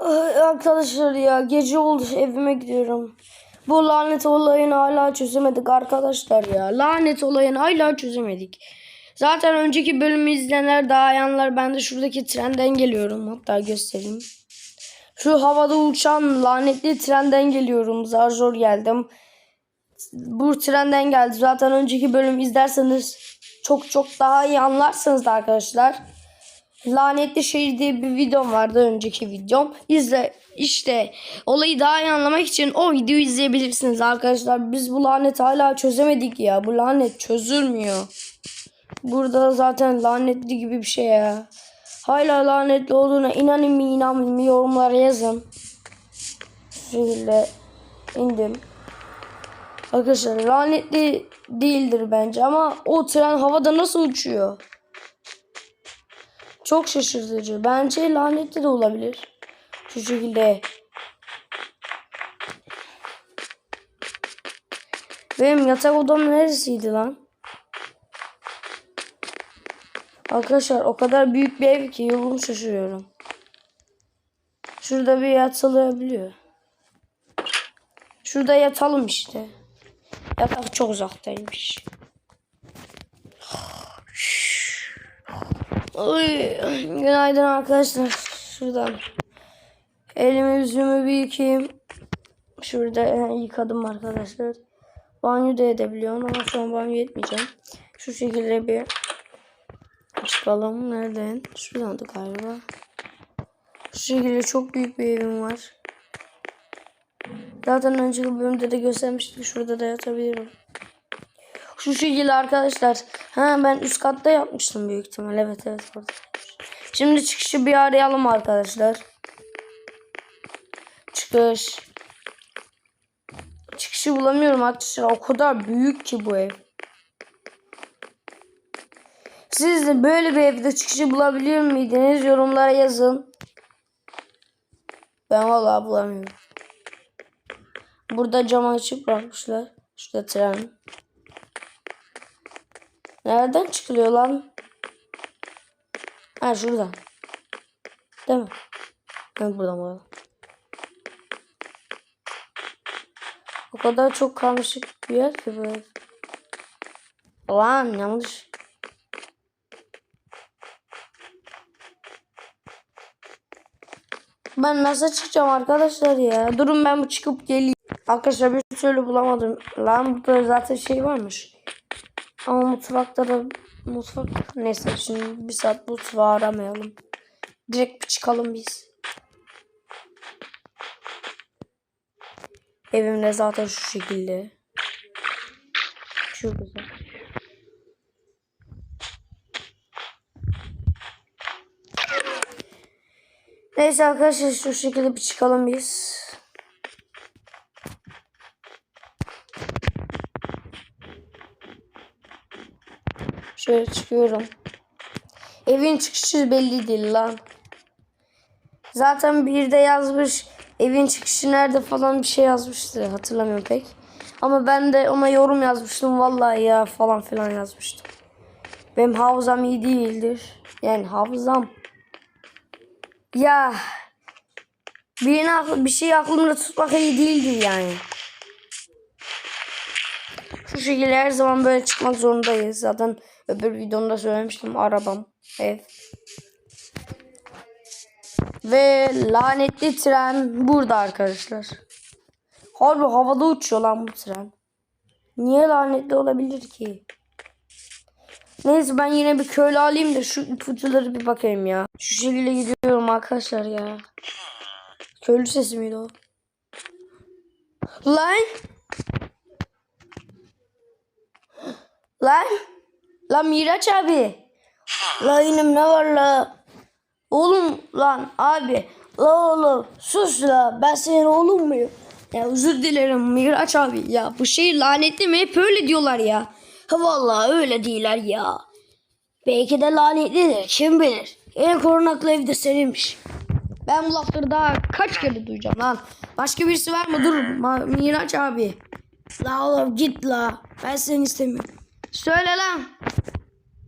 Ay, Arkadaşlar ya gece oldu evime gidiyorum. Bu lanet olayını hala çözemedik arkadaşlar ya. Lanet olayını hala çözemedik. Zaten önceki bölümü izleyenler daha yanlar ben de şuradaki trenden geliyorum. Hatta göstereyim. Şu havada uçan lanetli trenden geliyorum. Zar zor geldim. Bu trenden geldi. Zaten önceki bölüm izlerseniz çok çok daha iyi anlarsınız da arkadaşlar. Lanetli Şehir diye bir videom vardı önceki videom. İzle işte olayı daha iyi anlamak için o videoyu izleyebilirsiniz arkadaşlar. Biz bu laneti hala çözemedik ya. Bu lanet çözülmüyor. Burada zaten lanetli gibi bir şey ya. Hala lanetli olduğuna inanın mı inanmayın mı yorumlara yazın. Şöyle indim. Arkadaşlar lanetli değildir bence ama o tren havada nasıl uçuyor? Çok şaşırtıcı. Bence lanetli de olabilir. Şu şekilde. Benim yatak odam neresiydi lan? Arkadaşlar o kadar büyük bir ev ki yolumu şaşırıyorum. Şurada bir yatılabiliyor. Şurada yatalım işte. Yatak çok uzaktaymış. Oy, günaydın arkadaşlar. Şuradan. Elimi yüzümü bir yıkayayım. Şurada yıkadım arkadaşlar. Banyo da edebiliyorum ama şu an banyo etmeyeceğim. Şu şekilde bir çıkalım. Nereden? Şuradan da galiba. Şu şekilde çok büyük bir evim var. Zaten önceki bölümde de göstermiştik. Şurada da yatabilirim. Şu şekilde arkadaşlar. Ha ben üst katta yapmıştım büyük ihtimal. Evet evet. Şimdi çıkışı bir arayalım arkadaşlar. Çıkış. Çıkışı bulamıyorum arkadaşlar. O kadar büyük ki bu ev. Siz de böyle bir evde çıkışı bulabiliyor muydunuz? Yorumlara yazın. Ben vallahi bulamıyorum. Burada cam açıp bırakmışlar. Şurada tren. Nereden çıkılıyor lan? Ha şuradan. Değil mi? Ben buradan buradan. O kadar çok karmaşık bir yer ki böyle. Lan yanlış. Ben nasıl çıkacağım arkadaşlar ya? Durun ben bu çıkıp geleyim. Arkadaşlar bir türlü bulamadım. Lan burada zaten şey varmış. Ama mutfakta da mutfak neyse şimdi bir saat mutfağı aramayalım. Direkt bir çıkalım biz. Evimde zaten şu şekilde. Şu güzel. Neyse arkadaşlar şu şekilde bir çıkalım biz. Şöyle çıkıyorum. Evin çıkışı belli değil lan. Zaten bir de yazmış evin çıkışı nerede falan bir şey yazmıştı. Hatırlamıyorum pek. Ama ben de ona yorum yazmıştım. Vallahi ya falan filan yazmıştım. Benim hafızam iyi değildir. Yani hafızam. Ya birine aklı- bir şey aklımda tutmak iyi değildir yani. Şu şekilde her zaman böyle çıkmak zorundayız. Zaten öbür videomda söylemiştim. Arabam, ev. Ve lanetli tren burada arkadaşlar. Harbi havada uçuyor lan bu tren. Niye lanetli olabilir ki? Neyse ben yine bir köylü alayım da şu ipuçları bir bakayım ya. Şu şekilde gidiyorum arkadaşlar ya. Köylü sesi miydi o? Lan! Lan! Lan Miraç abi! La yine ne var la? Oğlum lan abi. La oğlum sus la. Ben senin oğlum muyum? Ya özür dilerim Miraç abi. Ya bu şey lanetli mi? Hep öyle diyorlar ya. Ha vallahi öyle değiller ya. Belki de lanetlidir. Kim bilir? En korunaklı evde seninmiş. Ben bu lafları daha kaç kere duyacağım lan. Başka birisi var mı? Dur Ma- Miraç abi. La oğlum git la. Ben seni istemiyorum. Söyle lan.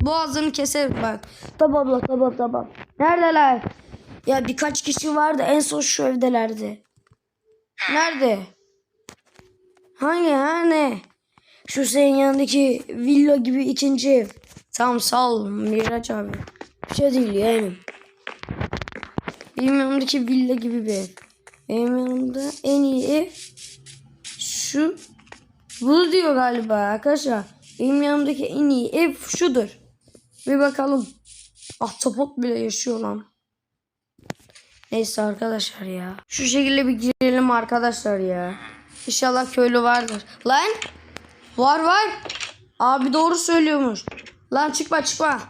Boğazını keserim bak. Tamam la tamam tamam. Neredeler? Ya birkaç kişi vardı. En son şu evdelerdi. Nerede? Hangi ha ne? Şu senin yanındaki villa gibi ikinci ev. Tamam sağ ol Miraç abi. Bir şey değil yeğenim. Benim yanımdaki villa gibi bir ev. Benim yanımda en iyi ev şu. Bu diyor galiba arkadaşlar. Benim yanımdaki en iyi ev şudur. Bir bakalım. Ahtapot bile yaşıyor lan. Neyse arkadaşlar ya. Şu şekilde bir girelim arkadaşlar ya. İnşallah köylü vardır. Lan. Var var. Abi doğru söylüyormuş. Lan çıkma çıkma.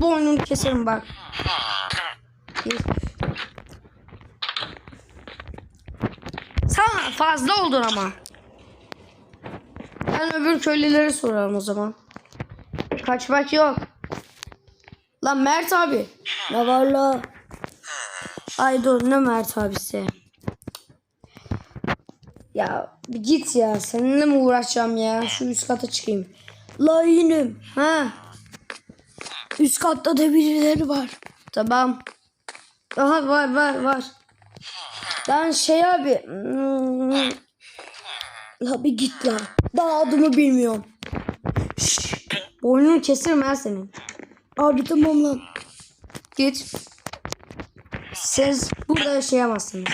Boynunu keserim bak. Sen fazla oldun ama. Ben öbür köylülere soralım o zaman. Kaçmak yok. Lan Mert abi. Ne var la? Ay dur ne Mert abisi. Ya bir git ya. Seninle mi uğraşacağım ya? Şu üst kata çıkayım. La inim. Ha. Üst katta da birileri var. Tamam. Aha var var var. Ben şey abi. hmm, La bir git la. Daha adımı bilmiyorum. Şşş. Boynunu keserim ben senin. Abi tamam lan. Git. Siz burada yaşayamazsınız.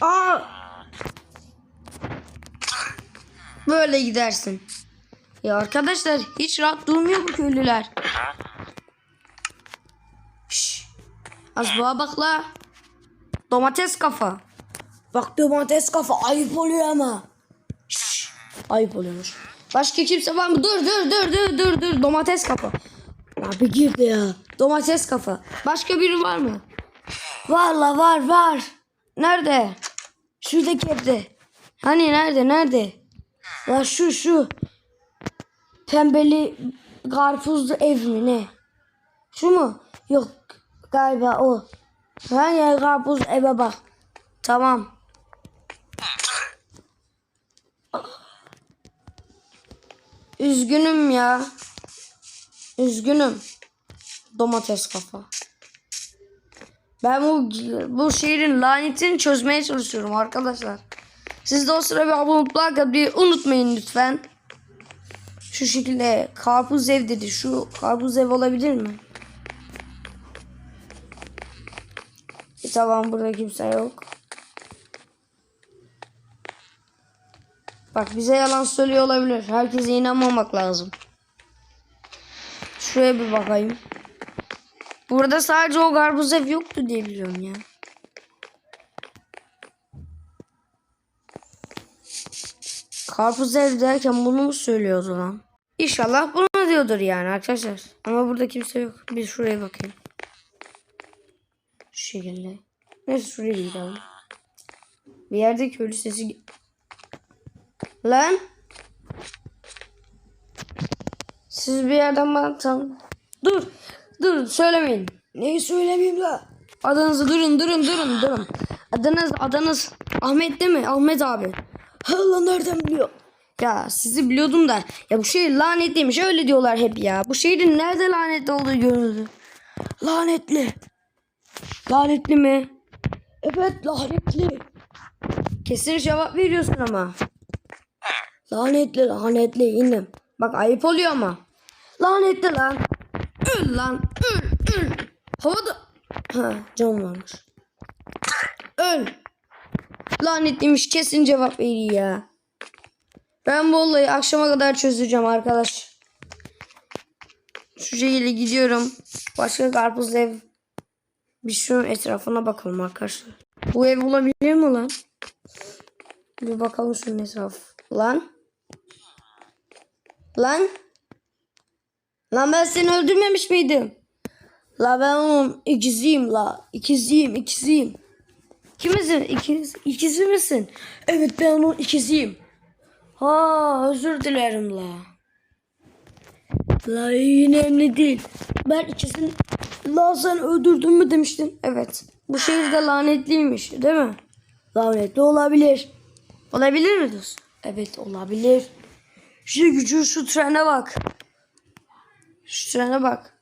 Aa! Böyle gidersin. Ya arkadaşlar hiç rahat durmuyor bu köylüler. Şşş. Az bak la. Domates kafa. Bak domates kafa ayıp oluyor ama. Şşş. Ayıp oluyormuş. Başka kimse var mı? Dur dur dur dur dur dur. Domates kafa. Abi girdi ya. Domates kafa. Başka biri var mı? Var la var var. Nerede? Şuradaki evde. Hani nerede nerede? La şu şu. Pembeli karpuzlu ev mi ne? Şu mu? Yok galiba o. Hani karpuz eve bak. Tamam. Üzgünüm ya. Üzgünüm. Domates kafa. Ben bu bu şehrin lanetini çözmeye çalışıyorum arkadaşlar. Siz de o sıra bir abone bir unutmayın lütfen. Şu şekilde karpuz ev dedi. Şu karpuz ev olabilir mi? Tamam burada kimse yok. Bak bize yalan söylüyor olabilir. Herkese inanmamak lazım. Şuraya bir bakayım. Burada sadece o karpuz ev yoktu diye biliyorum ya. Karpuz ev derken bunu mu söylüyordu lan? İnşallah bunu diyordur yani arkadaşlar. Ama burada kimse yok. Bir şuraya bakayım. Şekilde. Neyse şuraya gidelim. Bir yerde köylü sesi... Lan! Siz bir yerden bana tam... Dur! Dur söylemeyin. Neyi söylemeyeyim la? Adınızı durun durun durun durun. Adınız adınız Ahmet değil mi? Ahmet abi. Allah nereden biliyor? Ya sizi biliyordum da ya bu şehir lanetliymiş öyle diyorlar hep ya. Bu şehrin nerede lanetli olduğu görüldü. Lanetli. Lanetli mi? Evet lanetli. Kesin cevap veriyorsun ama. Lanetli lanetli yine. Bak ayıp oluyor ama. Lanetli lan. Öl lan. Öl öl. Havada. Ha can varmış. Öl. Lanetliymiş kesin cevap veriyor ya. Ben bu olayı akşama kadar çözeceğim arkadaş. Şu şekilde gidiyorum. Başka karpuz ev. Bir şu etrafına bakalım arkadaşlar. Bu ev olabilir mi lan? Bir bakalım şunun etrafı. Lan. Lan. Lan ben seni öldürmemiş miydim? La ben onun ikiziyim la. İkiziyim ikiziyim. Kimisin? İkiz, ikizi misin? Evet ben onun ikiziyim. Ha özür dilerim la. La önemli değil. Ben ikisini la sen öldürdün mü demiştin. Evet. Bu şehirde lanetliymiş değil mi? Lanetli olabilir. Olabilir mi diyorsun? Evet olabilir. Şu gücü şu trene bak. Şu trene bak.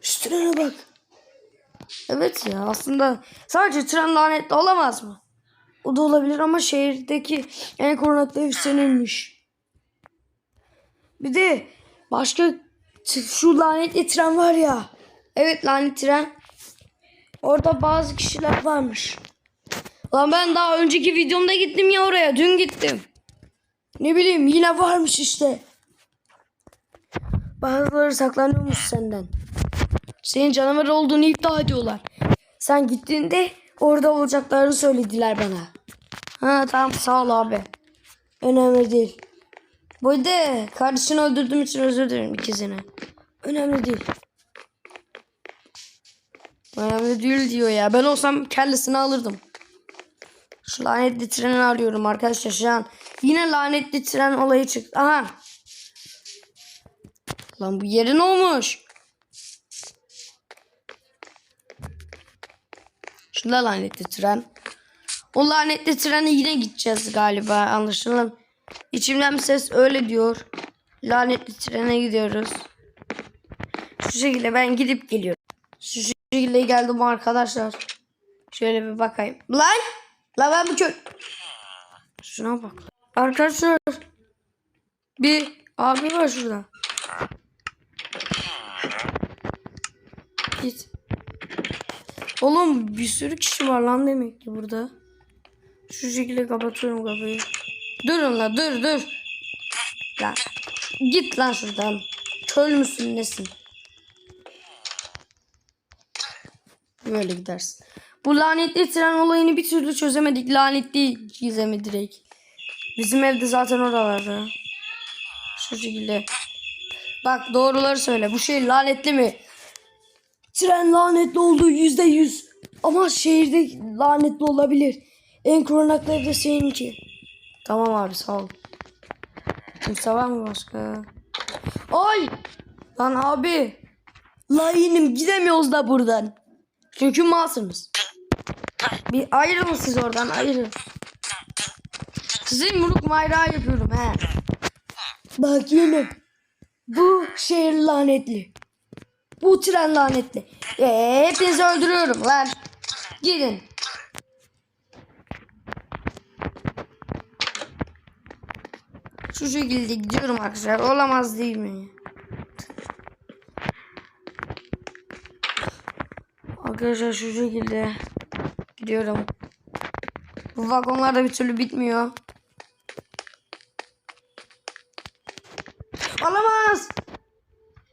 Şu trene bak. Evet ya aslında sadece tren lanetli olamaz mı? O da olabilir ama şehirdeki en korunaklı ev seninmiş. Bir de başka şu lanetli tren var ya. Evet lanet tren. Orada bazı kişiler varmış. Lan ben daha önceki videomda gittim ya oraya. Dün gittim. Ne bileyim yine varmış işte. Bazıları saklanıyormuş senden. Senin canavar olduğunu iddia ediyorlar. Sen gittiğinde orada olacaklarını söylediler bana. Ha tamam sağ ol abi. Önemli değil. Bu arada kardeşini öldürdüğüm için özür dilerim ikizine. Önemli değil. Önemli değil diyor ya. Ben olsam kellesini alırdım. Şu lanetli treni arıyorum arkadaşlar şu an. Yine lanetli tren olayı çıktı. Aha. Lan bu yerin olmuş. Şurada lanetli tren. O lanetli trene yine gideceğiz galiba anlaşılan. İçimden bir ses öyle diyor. Lanetli trene gidiyoruz. Şu şekilde ben gidip geliyorum. Şu şekilde geldim arkadaşlar. Şöyle bir bakayım. Lan! Lan ben bu kö... Şuna bak. Arkadaşlar. Bir abi var şurada. Git. Oğlum bir sürü kişi var lan demek ki burada. Şu şekilde kapatıyorum kapıyı. Durun la dur dur. Lan git lan şuradan. Köl müsün nesin? Böyle gidersin. Bu lanetli tren olayını bir türlü çözemedik. Lanetli gizemi direkt. Bizim evde zaten oralarda. Şu şekilde. Bak doğruları söyle. Bu şey lanetli mi? Tren lanetli olduğu yüzde yüz. Ama şehirde lanetli olabilir. En korunaklı ev de seninki. Tamam abi sağ ol. Kimse var mı başka? Ay! Lan abi. Lainim gidemiyoruz da buradan. Çünkü masumuz. Bir ayrılın siz oradan ayrılın. Size yumruk mayrağı yapıyorum he. Bak yemin. Bu şehir lanetli. Bu tren lanetli. Ee, hepinizi öldürüyorum lan. Gidin. Şu şekilde gidiyorum arkadaşlar. Olamaz değil mi? Arkadaşlar şu şekilde gidiyorum. Bu vagonlar da bir türlü bitmiyor. Olamaz.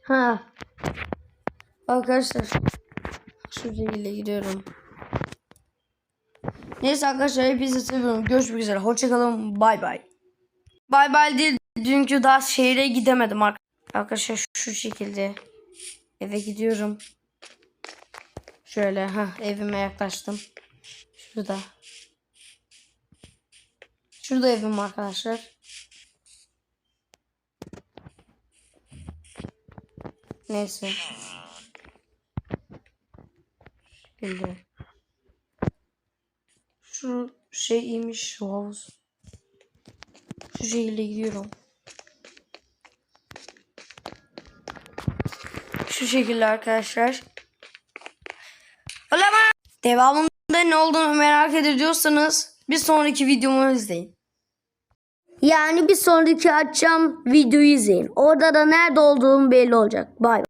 Ha. Arkadaşlar şu şekilde gidiyorum. Neyse arkadaşlar hepinizi seviyorum. Görüşmek üzere. Hoşçakalın. Bay bay. Bay bay değil. Dünkü daha şehre gidemedim ar- arkadaşlar şu şekilde. Eve gidiyorum. Şöyle ha evime yaklaştım. Şurada. Şurada evim arkadaşlar. Neyse. Şekilde. Şu şey iyiymiş şu havuz. Şu şekilde gidiyorum. Şu şekilde arkadaşlar. Olamaz. Devamında ne olduğunu merak ediyorsanız bir sonraki videomu izleyin. Yani bir sonraki açacağım videoyu izleyin. Orada da nerede olduğum belli olacak. Bay bay.